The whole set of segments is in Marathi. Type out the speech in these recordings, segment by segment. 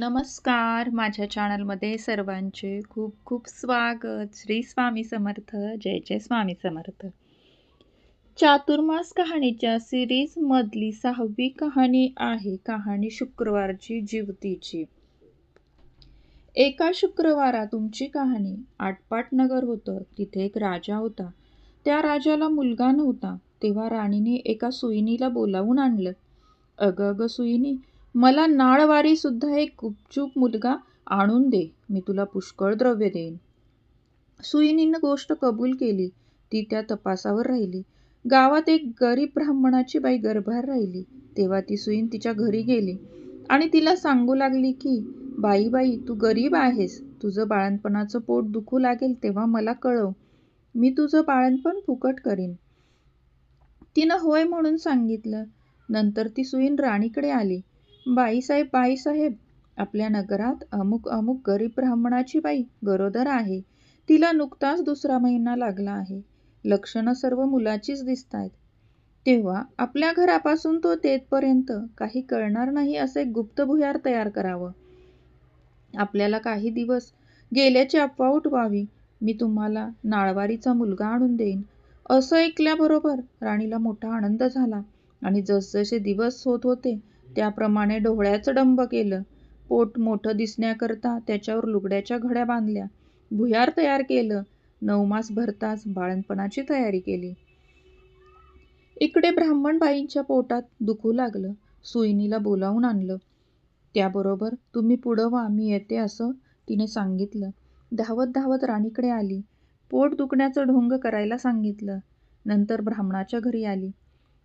नमस्कार. माझ्या चॅनलमध्ये सर्वांचे खूप खूप स्वागत. श्री स्वामी समर्थ. जय जय स्वामी समर्थ. चातुर्मास कहाणीच्या सिरीज मधली सहावी कहाणी आहे कहाणी शुक्रवारची जीवतीची. एका शुक्रवारा तुमची कहाणी आटपाट नगर होतं. तिथे एक राजा होता. त्या राजाला मुलगा नव्हता. तेव्हा राणीने एका सुईणीला बोलावून आणलं. अगं अगं सुईणी मला नाळवारी सुद्धा एक गुपचूप मुलगा आणून दे मी तुला पुष्कळ द्रव्य देईन. सुईनीनं गोष्ट कबूल केली. ती त्या तपासावर राहिली. गावात एक गरीब ब्राह्मणाची बाई गर्भार राहिली. तेव्हा ती सुईन तिच्या घरी गेली आणि तिला सांगू लागली की बाई बाई तू गरीब आहेस. तुझं बाळणपणाचं पोट दुखू लागेल तेव्हा मला कळव. मी तुझं बाळणपण फुकट करीन. तिनं होय म्हणून सांगितलं. नंतर ती सुईन राणीकडे आली. बाईसाहेब बाईसाहेब आपल्या नगरात अमुक अमुक गरीब ब्राह्मणाची बाई गरोदर आहे. तिला नुकताच दुसरा महिना लागला आहे. लक्षणं सर्व मुलाचीच दिसत आहेत तेव्हा आपल्या घरापासून तो तेथपर्यंत काही कळणार नाही असे गुप्त भुयार तयार करावं. आपल्याला काही दिवस गेल्याची अफवा उठवावी मी तुम्हाला नाळवारीचा मुलगा आणून देईन. असं ऐकल्याबरोबर राणीला मोठा आनंद झाला आणि जसजसे दिवस होत होते त्याप्रमाणे डोहळ्याचं डंब केलं. पोट मोठं दिसण्याकरता त्याच्यावर लुगड्याच्या घड्या बांधल्या. भुयार तयार केलं. नवमास भरताच बाळणपणाची तयारी केली. इकडे ब्राह्मणबाईंच्या पोटात दुखू लागलं. सुईनीला बोलावून आणलं. त्याबरोबर तुम्ही पुढं व्हा मी येते असं तिने सांगितलं. धावत धावत राणीकडे आली. पोट दुखण्याचं ढोंग करायला सांगितलं. नंतर ब्राह्मणाच्या घरी आली.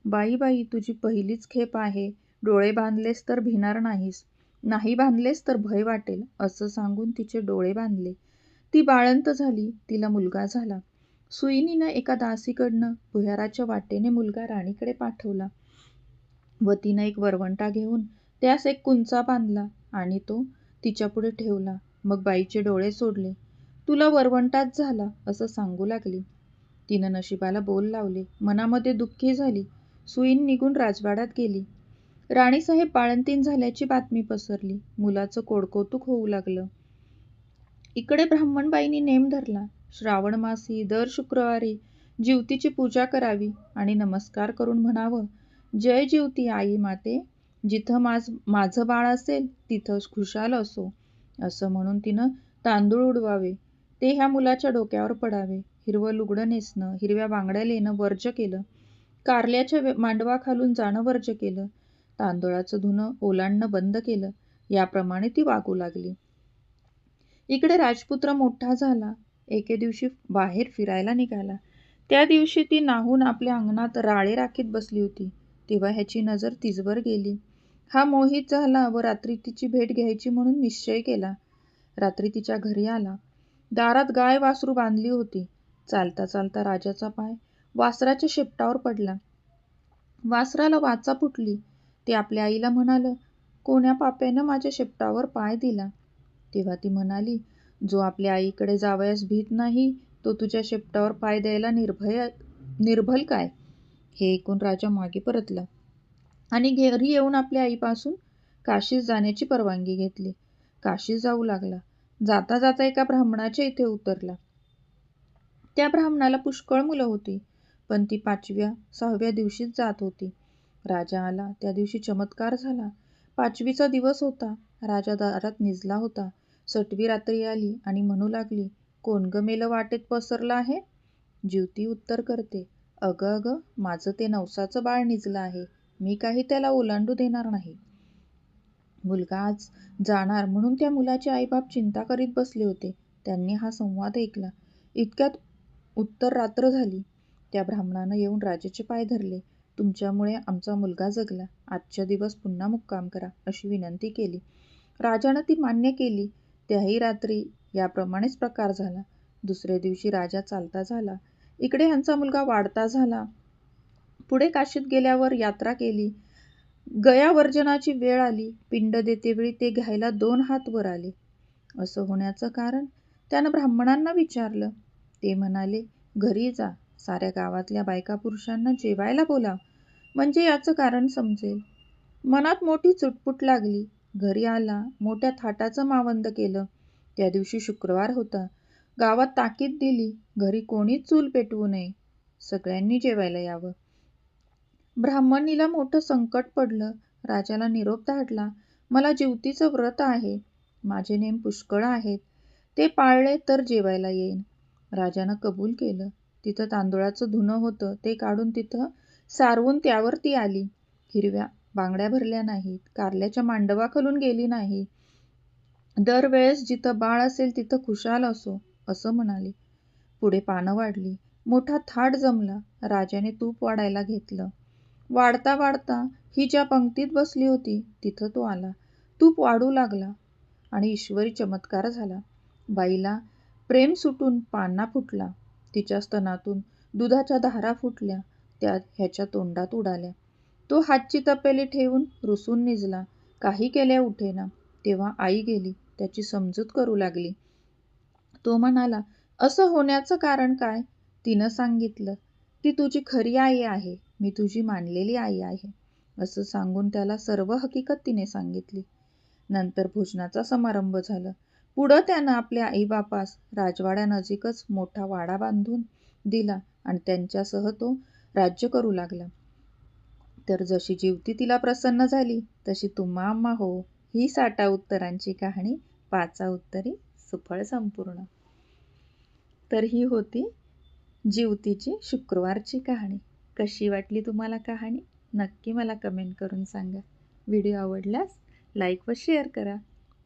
बाई बाई तुझी पहिलीच खेप आहे. डोळे बांधलेस तर भिणार नाहीस. नाही बांधलेस तर भय वाटेल असं सांगून तिचे डोळे बांधले. ती बाळंत झाली तिला मुलगा झाला. सुईनीनं एका दासीकडनं भुयाराच्या वाटेने मुलगा राणीकडे पाठवला. व तिनं एक वरवंटा घेऊन त्यास एक कुंचा बांधला आणि तो तिच्यापुढे ठेवला. मग बाईचे डोळे सोडले. तुला वरवंटाच झाला असं सांगू लागली. तिनं नशिबाला बोल लावले. मनामध्ये दुःखी झाली. सुईन निघून राजवाड्यात गेली. राणीसाहेब बाळंतीण झाल्याची बातमी पसरली. मुलाचं कोडकौतुक होऊ लागलं. इकडे ब्राह्मणबाईंनी नेम धरला. श्रावण मासी दर शुक्रवारी जीवतीची पूजा करावी आणि नमस्कार करून म्हणावं जय जीवती आई माते जिथं माझ माझं बाळ असेल तिथं खुशाल असो. असं म्हणून तिनं तांदूळ उडवावे ते ह्या मुलाच्या डोक्यावर पडावे हिरवं लुगडं नेसणं हिरव्या बांगड्या लेणं वर्ज केलं कारल्याच्या मांडवाखालून जाणं वर्ज केलं तांदळाचं धुणं ओलांडणं बंद केलं याप्रमाणे ती वागू लागली. इकडे राजपुत्र मोठा झाला. एके दिवशी बाहेर फिरायला निघाला. त्या दिवशी ती नाहून आपल्या अंगणात राळे राखीत बसली होती. तेव्हा ह्याची नजर तिजवर गेली. हा मोहित झाला व रात्री तिची भेट घ्यायची म्हणून निश्चय केला. रात्री तिच्या घरी आला. दारात गाय वासरू बांधली होती. चालता चालता राजाचा पाय वासराच्या शेपटावर पडला. वासराला वाचा फुटली. ते आपल्या आईला म्हणालं कोण्या पाप्यानं माझ्या शेपटावर पाय दिला? तेव्हा ती म्हणाली जो आपल्या आईकडे जावयास भीत नाही तो तुझ्या शेपटावर पाय द्यायला निर्भय निर्भल काय? हे ऐकून राजा मागे परतला आणि घरी येऊन आपल्या आईपासून काशीस जाण्याची परवानगी घेतली. काशीस जाऊ लागला. जाता जाता एका ब्राह्मणाच्या इथे उतरला. त्या ब्राह्मणाला पुष्कळ मुलं होती पण ती पाचव्या सहाव्या दिवशीच जात होती. राजा आला. त्या दिवशी चमत्कार झाला. पाचवीचा दिवस होता. राजा दारात निजला होता. सटवी रात्री आली आणि म्हणू लागली कोण ग मेलं वाटेत पसरलं आहे? जीवती उत्तर करते अगं अगं माझं ते नवसाचं बाळ निजलं आहे. मी काही त्याला ओलांडू देणार नाही. मुलगा आज जाणार म्हणून त्या मुलाचे आईबाप चिंता करीत बसले होते. त्यांनी हा संवाद ऐकला. इतक्यात उत्तर रात्र झाली. त्या ब्राह्मणानं येऊन राजाचे पाय धरले. तुमच्यामुळे आमचा मुलगा जगला. आजच्या दिवस पुन्हा मुक्काम करा अशी विनंती केली. राजानं ती मान्य केली. त्याही रात्री याप्रमाणेच प्रकार झाला. दुसऱ्या दिवशी राजा चालता झाला. इकडे ह्यांचा मुलगा वाढता झाला. पुढे काशीत गेल्यावर यात्रा केली. गयावर्जनाची वेळ आली. पिंड देतेवेळी ते घ्यायला दोन हात वर आले. असं होण्याचं कारण त्यानं ब्राह्मणांना विचारलं. ते म्हणाले घरी जा. साऱ्या गावातल्या बायका पुरुषांना जेवायला बोला. म्हणजे याचं कारण समजेल. मनात मोठी चुटपुट लागली. घरी आला मोठ्या थाटाचं मावंद केलं. त्या दिवशी शुक्रवार होता. गावात ताकीद दिली घरी कोणीच चूल पेटवू नये. सगळ्यांनी जेवायला यावं. ब्राह्मणीला मोठं संकट पडलं. राजाला निरोप धाडला. मला जिवतीचं व्रत आहे. माझे नेम पुष्कळ आहेत. ते पाळले तर जेवायला येईन. राजानं कबूल केलं. तिथं तांदुळाचं धुणं होतं ते काढून तिथं सारवून त्यावर ती आली. हिरव्या बांगड्या भरल्या नाहीत कारल्याच्या मांडवाखालून गेली नाही. दरवेळेस जिथं बाळ असेल तिथं खुशाल असो असं म्हणाली. पुढे पानं वाढली. मोठा थाट जमला. राजाने तूप वाढायला घेतलं. वाढता वाढता ही ज्या पंक्तीत बसली होती तिथं तो आला. तूप वाढू लागला आणि ईश्वरी चमत्कार झाला. बाईला प्रेम सुटून पाना फुटला. तिच्या स्तनातून दुधाच्या धारा फुटल्या त्या ह्याच्या तोंडात उडाल्या. तो हातची तपेली ठेवून रुसून निजला. काही केल्या उठेना. तेव्हा आई गेली. त्याची समजूत करू लागली. तो म्हणाला असं होण्याचं कारण काय? तिनं सांगितलं ती तुझी खरी आई आहे. मी तुझी मानलेली आई आहे. असं सांगून त्याला सर्व हकीकत तिने सांगितली. नंतर भोजनाचा समारंभ झाला. पुढं त्यानं आपल्या आईबापास राजवाड्यानजीकच मोठा वाडा बांधून दिला आणि त्यांच्यासह तो राज्य करू लागला. तर जशी जीवती तिला प्रसन्न झाली तशी तुम्हा आम्हा हो. ही साठा उत्तरांची कहाणी पाचा उत्तरी सुफळ संपूर्ण. तर ही होती जीवतीची शुक्रवारची कहाणी. कशी वाटली तुम्हाला कहाणी? नक्की मला कमेंट करून सांगा. व्हिडिओ आवडल्यास लाईक व शेअर करा.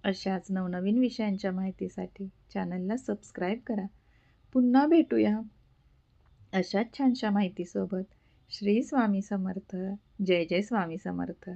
अशाच नवनवीन विषयांच्या माहितीसाठी चॅनलला सबस्क्राईब करा. पुन्हा भेटूया. अशाच छानशा माहितीसोबत. श्री स्वामी समर्थ. जय जय स्वामी समर्थ.